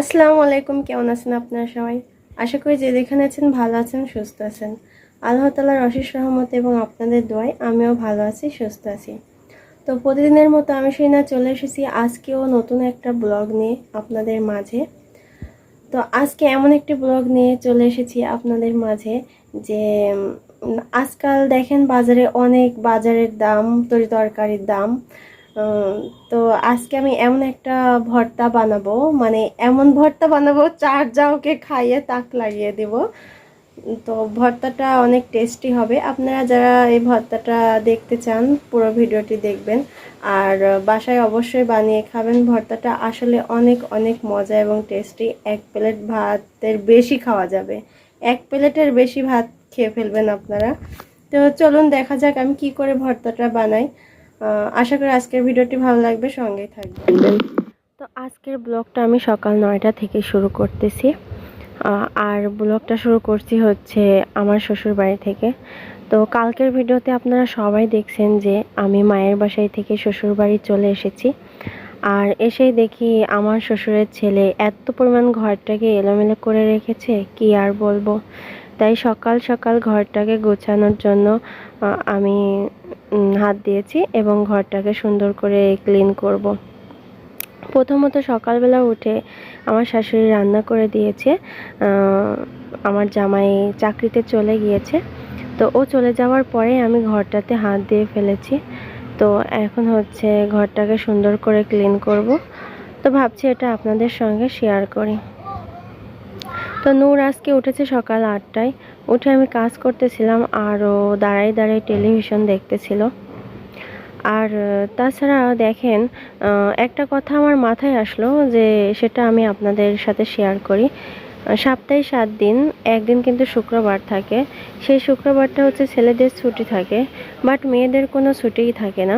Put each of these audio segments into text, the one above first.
আসসালামু আলাইকুম, কেমন আছেন আপনারা সবাই? আশা করি যে যেখানে আছেন ভালো আছেন, সুস্থ আছেন। আল্লাহ তালার অশেষ রহমত এবং আপনাদের দোয়ায় আমিও ভালো আছি, সুস্থ আছি। তো প্রতিদিনের মতো আমি সেই না চলে এসেছি আজকেও নতুন একটা ব্লগ নিয়ে আপনাদের মাঝে। তো আজকে এমন একটি ব্লগ নিয়ে চলে এসেছি আপনাদের মাঝে যে আজকাল দেখেন বাজারে অনেক বাজারের দাম, তরি তরকারির দাম। তো আজকে আমি এমন একটা ভর্তা বানাবো মানে এমন ভর্তা বানাবো, চার যাওকে খাইয়ে তাক লাগিয়ে দেব। তো ভর্তাটা অনেক টেস্টি হবে। আপনারা যারা এই ভর্তাটা দেখতে চান, পুরো ভিডিওটি দেখবেন। আর বাসায় অবশ্যই বানিয়ে খাবেন। ভর্তাটা আসলে অনেক অনেক মজা এবং টেস্টি এক প্লেট ভাতের বেশি খাওয়া যাবে। এক প্লেটের বেশি ভাত খেয়ে ফেলবেন আপনারা। তো চলুন দেখা যাক আমি কি করে ভর্তাটা বানাই। আশা করি আজকের ভিডিওটি ভালো লাগবে সঙ্গেই থাকবেন। তো আজকের ব্লগটা আমি সকাল নয়টা থেকে শুরু করতেছি। আর ব্লগটা শুরু করছি হচ্ছে আমার শ্বশুর বাড়ি থেকে। তো কালকের ভিডিওতে আপনারা সবাই দেখছেন যে আমি মায়ের বাসায় থেকে শ্বশুর বাড়ি চলে এসেছি। আর এসেই দেখি আমার শ্বশুরের ছেলে এত পরিমাণ ঘরটাকে এলোমেলো করে রেখেছে কি আর বলব? তাই সকাল সকাল ঘরটাকে গোছানোর জন্য আমি হাত দিয়েছি এবং ঘরটাকে সুন্দর করে ক্লিন করব। প্রথমত সকালবেলা উঠে আমার শাশুড়ি রান্না করে দিয়েছে আমার জামাই চাকরিতে চলে গিয়েছে। তো ও চলে যাওয়ার পরে আমি ঘরটাতে হাত দিয়ে ফেলেছি। তো এখন হচ্ছে ঘরটাকে সুন্দর করে ক্লিন করব। তো ভাবছি এটা আপনাদের সঙ্গে শেয়ার করি। তো নূর আজকে উঠেছে সকাল আটটায়। উঠে আমি কাজ করতেছিলাম, আরও ও দাঁড়ায় দাঁড়ায় টেলিভিশন দেখতেছিল। আর, তাছাড়া দেখেন একটা কথা আমার মাথায় আসলো যে সেটা আমি আপনাদের সাথে শেয়ার করি। সপ্তাহে সাত দিন, একদিন কিন্তু শুক্রবার থাকে। সেই শুক্রবারটা হচ্ছে ছেলেদের ছুটি থাকে, বাট মেয়েদের কোনো ছুটিই থাকে না।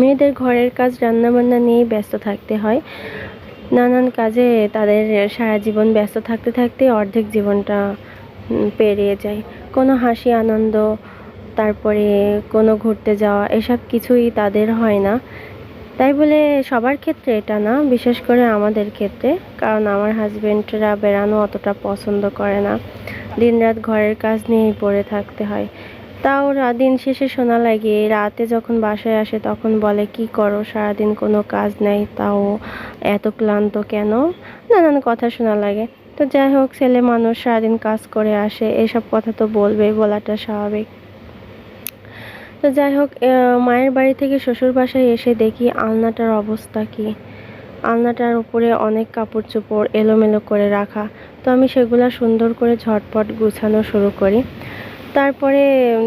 মেয়েদের ঘরের কাজ রান্নাবান্না নিয়েই ব্যস্ত থাকতে হয়। নানান কাজে তাদের সারা জীবন ব্যস্ত থাকতে থাকতে অর্ধেক জীবনটা পেরিয়ে যায়। কোনো হাসি, আনন্দ, তারপরে কোনো ঘুরতে যাওয়া, এসব কিছুই তাদের হয় না। তাই বলে সবার ক্ষেত্রে এটা না, বিশেষ করে আমাদের ক্ষেত্রে। কারণ আমার হাজব্যান্ডরা বেড়ানো অতটা পছন্দ করে না। দিনরাত ঘরের কাজ নিয়েই পড়ে থাকতে হয়। তাও দিন শেষে শোনা লাগে রাতে যখন বাসায় আসে তখন বলে, কি করো? সারাদিন কোনো কাজ নেই, তাও এত ক্লান্ত কেন? নানান কথা শোনা লাগে। তো যাই হোক, ছেলে মানুষ সারাদিন কাজ করে আসে, এসব কথা তো বলবেই বলাটা স্বাভাবিক। তো যাই হোক মায়ের বাড়ি থেকে শ্বশুর বাসায় এসে দেখি আলনাটার অবস্থা কি। আলনাটার উপরে অনেক কাপড় চোপড় এলোমেলো করে রাখা। তো আমি সেগুলো সুন্দর করে ঝটপট গুছানো শুরু করি। তারপরে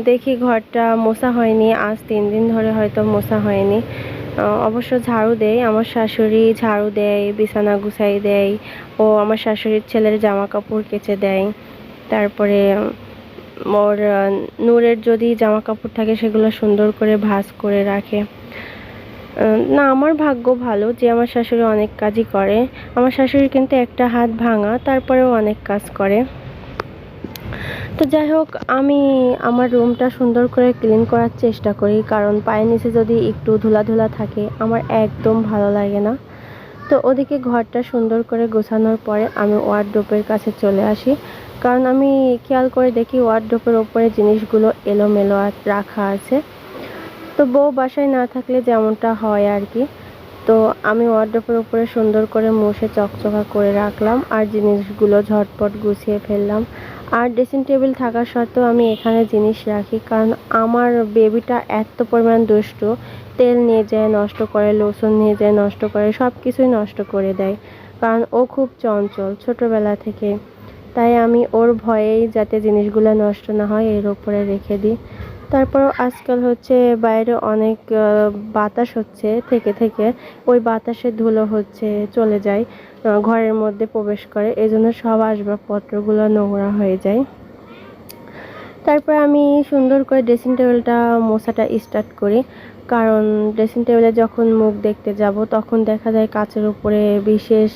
দেখি ঘরটা মোছা হয়নি, আজ তিন দিন ধরে হয়তো মোছা হয়নি। অবশ্য ঝাড়ু দেয় আমার শাশুড়ি ঝাড়ু দেয়, বিছানা গুছাই দেয়, ও আমার শাশুড়ির ছেলের জামা কাপড় কেচে দেয়। তারপরে ওর নূরের যদি জামা কাপড় থাকে সেগুলো সুন্দর করে ভাঁজ করে রাখে। না, আমার ভাগ্য ভালো যে আমার শাশুড়ি অনেক কাজই করে। আমার শাশুড়ি কিন্তু একটা হাত ভাঙা, তারপরেও অনেক কাজ করে। তো যাই হোক, আমি আমার রুমটা সুন্দর করে ক্লিন করার চেষ্টা করি। কারণ পায়ের নিচে যদি একটু ধুলা ধুলা থাকে, আমার একদম ভালো লাগে না। তো ওদিকে ঘরটা সুন্দর করে গোছানোর পরে আমি ওয়ার্ডরোবের কাছে চলে আসি। কারণ আমি খেয়াল করে দেখি ওয়ার্ডরোবের ওপরে জিনিসগুলো এলোমেলো আর রাখা আছে। তো বউ বাসায় না থাকলে যেমনটা হয় আর কি। তো আমি ওয়ার্ডরোবের উপরে সুন্দর করে মুছে চকচকা করে রাখলাম আর জিনিসগুলো ঝটপট গুছিয়ে ফেললাম। আর ড্রেসিং টেবিল থাকা সত্ত্বেও আমি এখানে জিনিস রাখি, কারণ আমার বেবিটা এত পরিমাণ দুষ্টু। তেল নিয়ে যায়, নষ্ট করে লসুন নিয়ে যায়, নষ্ট করে সব কিছুই নষ্ট করে দেয়, কারণ ও খুব চঞ্চল ছোটোবেলা থেকে। তাই আমি ওর ভয়েই যাতে জিনিসগুলো নষ্ট না হয়, এর ওপরে রেখে দিই। তারপরও আজকাল হচ্ছে বাইরে অনেক বাতাস হচ্ছে থেকে থেকে। ওই বাতাসে ধুলো হচ্ছে, চলে যায় ঘরের মধ্যে প্রবেশ করে। এই জন্য সব আসবাবপত্রগুলো নোংরা হয়ে যায়। তারপর আমি সুন্দর করে ড্রেসিং টেবিলটা মোছাটা স্টার্ট করি। কারণ ড্রেসিং টেবিলে যখন মুখ দেখতে যাব, তখন দেখা যায় কাচের উপরে বিশেষ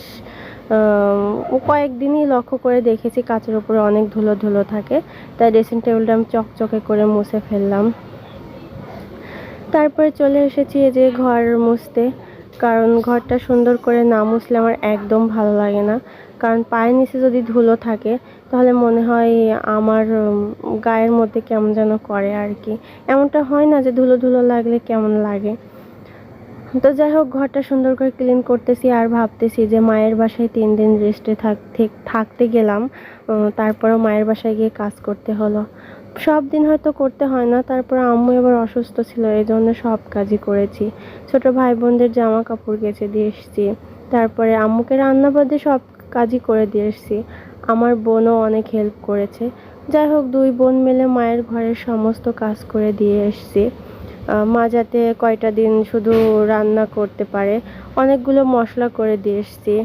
কয়েকদিনই লক্ষ্য করে দেখেছি কাচের উপরে অনেক ধুলো ধুলো থাকে। তাই ড্রেসিং টেবিলটা আমি চকচকে করে মুছে ফেললাম। তারপরে চলে এসেছি এই যে ঘর মুছতে। কারণ ঘরটা সুন্দর করে না মুছলে আমার একদম ভালো লাগে না। কারণ পায়ের নিচে যদি ধুলো থাকে, তাহলে মনে হয় আমার গায়ের মধ্যে কেমন যেন করে আর কি। এমনটা হয় না যে ধুলো ধুলো লাগলে কেমন লাগে। তো যাই হোক, ঘরটা সুন্দর করে ক্লিন করতেছি আর ভাবতেছি যে মায়ের বাসায় তিন দিন রেস্টে থাকতে থাকতে গেলাম। তারপরও মায়ের বাসায় গিয়ে কাজ করতে হলো। সব দিন হয়তো করতে হয় না, তারপর আম্মু এবার অসুস্থ ছিল এই জন্য সব কাজই করেছি। ছোট ভাই বোনদের জামা কাপড় কেচে দিয়ে এসেছি। তারপরে আম্মুকে রান্না বাদে সব কাজই করে দিয়ে এসেছি। আমার বোনও অনেক হেল্প করেছে। যাই হোক, দুই বোন মিলে মায়ের ঘরের সমস্ত কাজ করে দিয়ে এসেছি। মা যাতে কয়টা দিন শুধু রান্না করতে পারে। অনেকগুলো মশলা করে দিয়ে এসেছি।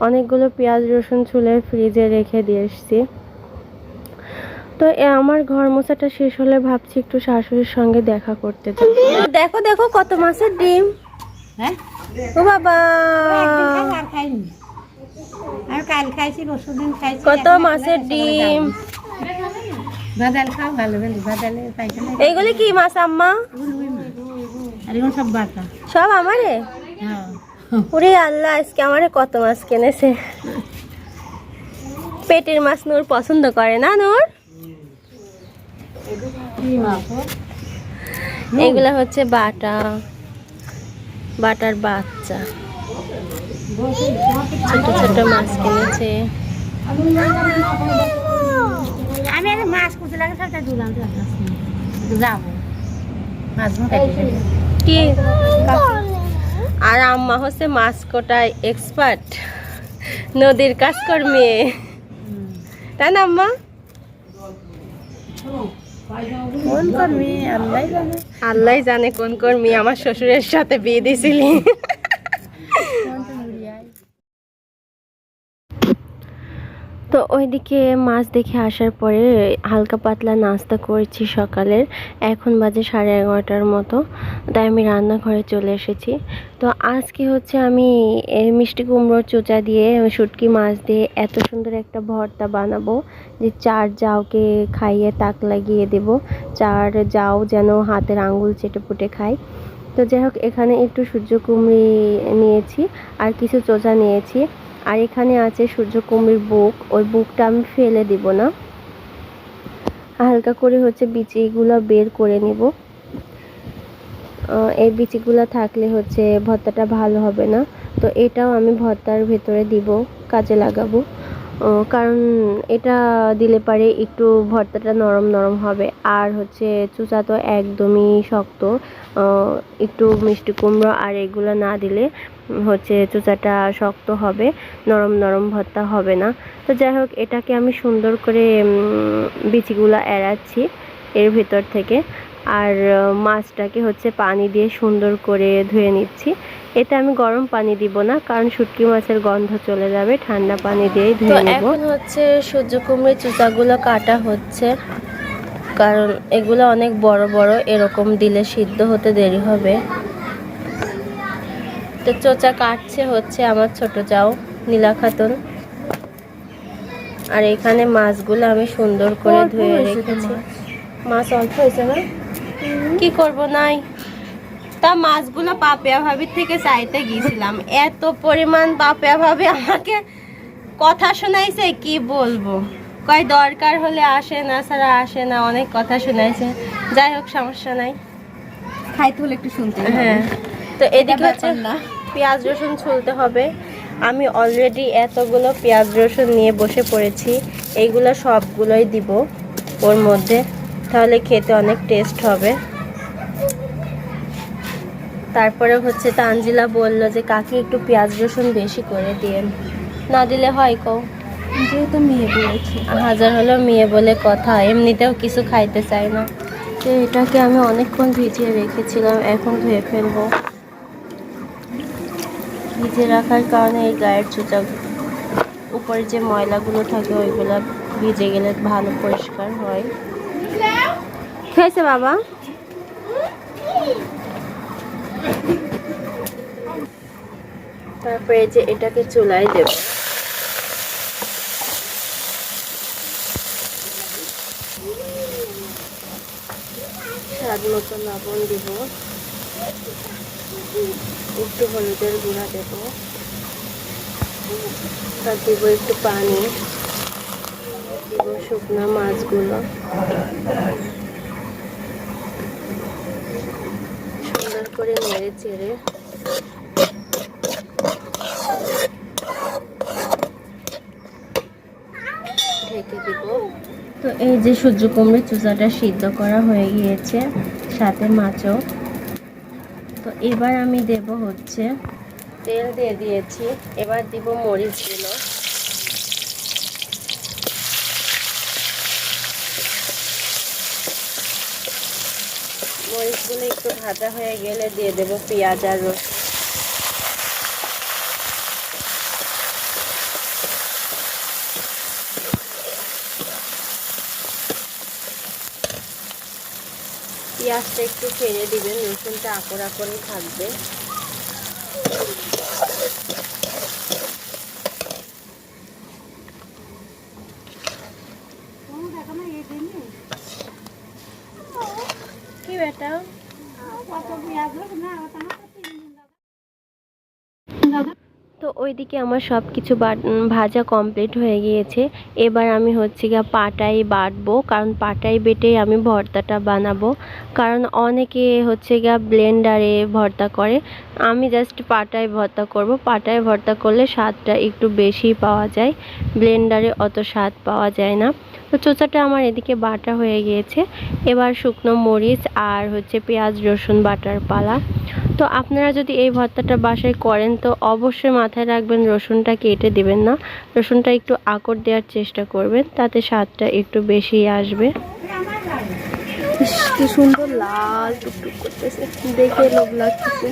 অনেকগুলো পেঁয়াজ রসুন ছুলে ফ্রিজে রেখে দিয়ে এসেছি। তো আমার ঘর মোছাটা শেষ হলে ভাবছি একটু শাশুড়ির সঙ্গে দেখা করতে দেখো দেখো কত মাছের ডিম। হ্যাঁ? ও বাবা! আর কাল খাইছি খাইছি কত মাছের ডিম। বাদাল খাও ভালো ভালো বাদালে পাইখানে এইগুলি কি মাছ আম্মা? আর এখন সব বাটা। সব আমারে? হ্যাঁ। ওরে আল্লাহ আজকে আমারে কত মাছ কিনেছে। পেটের মাছ নূর পছন্দ করে না নূর। এগুলা হচ্ছে বাটা। বাটার বাচ্চা। ছোট ছোট মাছ কিনেছে। আমি আগে মাছ কুচি লাগে সবটা দিলাম যাব। মাছ কি? আর আম্মা হচ্ছে মাছ কোটায় এক্সপার্ট নদীর কাজকর্মী। তাই না আম্মা? কোন জানে। আল্লাহ জানে কোন কর্মী আমার শ্বশুরের সাথে বিয়ে দিয়েছিলি তো ওইদিকে মাছ দেখে আসার পরে হালকা পাতলা নাস্তা করেছি সকালের। এখন বাজে সাড়ে এগারোটার মতো। তাই আমি রান্নাঘরে চলে এসেছি। তো আজকে হচ্ছে আমি মিষ্টি কুমড়োর চোচা দিয়ে শুটকি মাছ দিয়ে এত সুন্দর একটা ভর্তা বানাবো যে চার জাউকে খাইয়ে তাক লাগিয়ে দেব। চার জাউ যেন হাতের আঙ্গুল চেটে পুটে খায়। তো যাই হোক, এখানে একটু সূর্য কুমড়ি নিয়েছি আর কিছু চোচা নিয়েছি। আর এখানে আছে সূর্য কুমির বুক। ওই বুকটা আমি ফেলে দিব না। হালকা করে হচ্ছে বিচিগুলো বের করে নিব। এই বিচিগুলো থাকলে হচ্ছে ভর্তাটা ভালো হবে না। তো এটাও আমি ভর্তার ভেতরে দিব, কাজে লাগাবো। কারণ এটা দিলে পারে একটু ভর্তাটা নরম নরম হবে। আর হচ্ছে চুচা তো একদমই শক্ত। একটু মিষ্টি কুমড়ো আর এগুলো না দিলে হচ্ছে চুচাটা শক্ত হবে, নরম নরম ভর্তা হবে না। তো যাই হোক, এটাকে আমি সুন্দর করে বিচিগুলো এড়াচ্ছি এর ভেতর থেকে। আর মাছটাকে হচ্ছে পানি দিয়ে সুন্দর করে ধুয়ে নিচ্ছি। এতে আমি গরম পানি দিব না কারণ শুটকি মাছের গন্ধ চলে যাবে ঠান্ডা পানি দিয়েই ধুয়ে নেব। এখন হচ্ছে সূর্য কুমড়ি চুচাগুলো কাটা হচ্ছে কারণ এগুলো অনেক বড় বড় এরকম দিলে সিদ্ধ হতে দেরি হবে। তো চোচা কাটছে হচ্ছে আমার ছোট যাও নীলা খাতুন। আর এখানে মাছগুলো আমি সুন্দর করে ধুয়ে রেখেছি। মাছ অল্প হয়েছে না? কি করব নাই? তা মাছগুলো পাপিয়া ভাবির থেকে চাইতে গিয়েছিলাম। এত পরিমাণ পাপিয়া ভাবি আমাকে কথা শোনাইছে কি বলব? কয় দরকার হলে আসে না ছাড়া আসে না অনেক কথা শোনাইছে। যাই হোক সমস্যা নাই। খাইতে হলে একটু শুনতে হ্যাঁ। তো এদিকে হচ্ছে না। পেঁয়াজ রসুন ছুলতে হবে। আমি অলরেডি এতগুলো পেঁয়াজ রসুন নিয়ে বসে পড়েছি। এইগুলো সবগুলোই দিব ওর মধ্যে। তাহলে খেতে অনেক টেস্ট হবে। তারপরে হচ্ছে তানজিলা বলল যে কাকি একটু পেঁয়াজ রসুন বেশি করে দিয়েন। না দিলে হয় কও? যেহেতু মেয়ে বলেছি। হাজার হলো মেয়ে বলে কথা এমনিতেও কিছু খাইতে চাই না। তো এটাকে আমি অনেকক্ষণ ভিজিয়ে রেখেছিলাম এখন ধুয়ে ফেলব। ভিজে রাখার কারণে এই গায়ের চুচা উপরে যে ময়লাগুলো থাকে ওইগুলো ভিজে গেলে ভালো পরিষ্কার হয়। খেয়েছে বাবা? তারপরে যে এটাকে চুলায় দেবো। স্বাদ মতো লবণ দিব। একটু হলুদের গুঁড়া দেব। তার দেব একটু পানি। দেব শুকনো মাছগুলো। করে নেড়ে চেড়ে। ঢেকে দিব। তো এই যে সূর্য কুমড়োর চুচাটা সিদ্ধ করা হয়ে গিয়েছে সাথে মাছও। তো এবার আমি দেব হচ্ছে তেল দিয়ে দিয়েছি এবার দিব মরিচগুলো মরিচগুলো একটু ভাজা হয়ে গেলে দিয়ে দেব পেঁয়াজ আর রসুন। পেঁয়াজটা একটু ফেলে দিবেন রসুনটা আকর আকরে থাকবে। কি বেটা Quạt lùm nhà. ওইদিকে আমার সব কিছু ভাজা কমপ্লিট হয়ে গিয়েছে। এবার আমি হচ্ছে গিয়ে পাটাই বাটবো, কারণ পাটাই বেটেই আমি ভর্তাটা বানাবো। কারণ অনেকে হচ্ছে গিয়া ব্লেন্ডারে ভর্তা করে। আমি জাস্ট পাটায় ভর্তা করব। পাটায় ভর্তা করলে স্বাদটা একটু বেশি পাওয়া যায়। ব্লেন্ডারে অত স্বাদ পাওয়া যায় না। তো চোচাটা আমার এদিকে বাটা হয়ে গিয়েছে। এবার শুকনো মরিচ আর হচ্ছে পেঁয়াজ রসুন বাটার পালা। তো আপনারা যদি এই ভর্তাটা বাসায় করেন তো অবশ্যই মাথায় রাখবেন রসুনটা কেটে দিবেন না। রসুনটা একটু আকর দেওয়ার চেষ্টা করবেন তাতে স্বাদটা একটু বেশি আসবে। কি সুন্দর লাল টুকটুক করতেছে। দেখে লোভ লাগতেছে।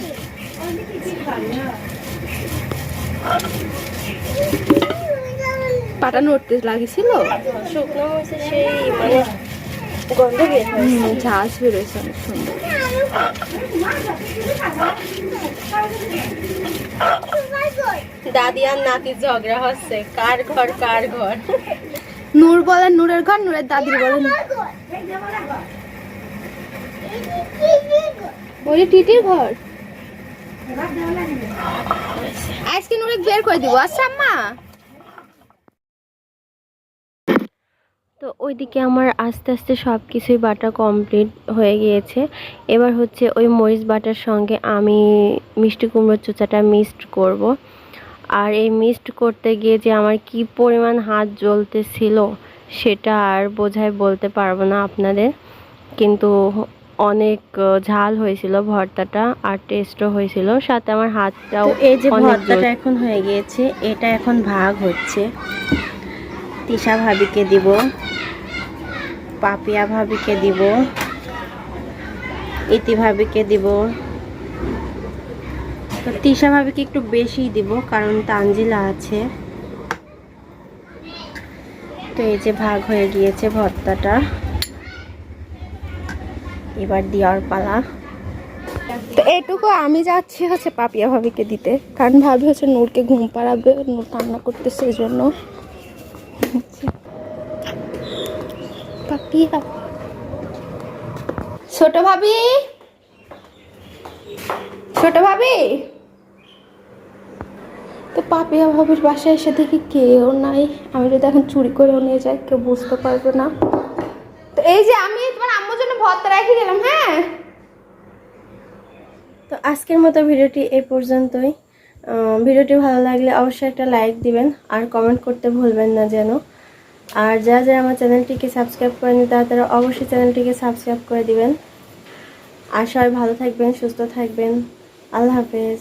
পাটা নড়তে লাগিয়েছিল শুকনো মরিচের সেই মানে গন্ধ বের হয়েছে। ঝাঁস বেরোয়েছে অনেক সুন্দর। দাদি আর ঝগড়া হচ্ছে। কার ঘর কার ঘর? নূর বলেন নূরের ঘর, নূরের দাদির বলি টিটির ঘর? আজকে নূরে বের করে দিব। আচ্ছা আম্মা তো ওইদিকে আমার আস্তে আস্তে সব কিছুই বাটা কমপ্লিট হয়ে গিয়েছে। এবার হচ্ছে ওই মরিচ বাটার সঙ্গে আমি মিষ্টি কুমড়োর চোচাটা মিক্সড করব। আর এই মিক্সড করতে গিয়ে যে আমার কি পরিমাণ হাত জ্বলতেছিল সেটা আর বোঝায় বলতে পারব না আপনাদের। কিন্তু অনেক ঝাল হয়েছিল ভর্তাটা আর টেস্টও হয়েছিল। সাথে আমার হাতটাও এই যে ভর্তাটা এখন হয়ে গিয়েছে এটা এখন ভাগ হচ্ছে। তিশা ভাবিকে দিব। পাপিয়া ভাবিকে দিব, ইতি ভাবিকে দিব। তো তিশা ভাবিকে একটু বেশি দিব, কারণ তানজিলা আছে। তো এই যে ভাগ হয়ে গিয়েছে ভর্তাটা। এবার দেওয়ার পালা। তো এটুকু আমি যাচ্ছি হচ্ছে পাপিয়া ভাবিকে দিতে, কারণ ভাবি হচ্ছে নূরকে ঘুম পাড়াবে, নূর কান্না করতেছে এই জন্য। পাপিয়া ছোট ভাবি? ছোট ভাবি? তো পাপিয়া ভাবির বাসায় এসে দেখি কেউ নাই। আমি যদি এখন চুরি করেও নিয়ে যাই, কেউ বুঝতে পারবে না। তো এই যে আমি তোমার আম্মুর জন্য ভর্তা রেখে গেলাম হ্যাঁ? তো আজকের মতো ভিডিওটি এই পর্যন্তই। ভিডিওটি ভালো লাগলে অবশ্যই একটা লাইক দিবেন, আর কমেন্ট করতে ভুলবেন না যেন। আর যা যারা আমার চ্যানেলটিকে সাবস্ক্রাইব করেনি তারা তারা অবশ্যই চ্যানেলটিকে সাবস্ক্রাইব করে দিবেন। আর সবাই ভালো থাকবেন, সুস্থ থাকবেন। আল্লাহ হাফেজ।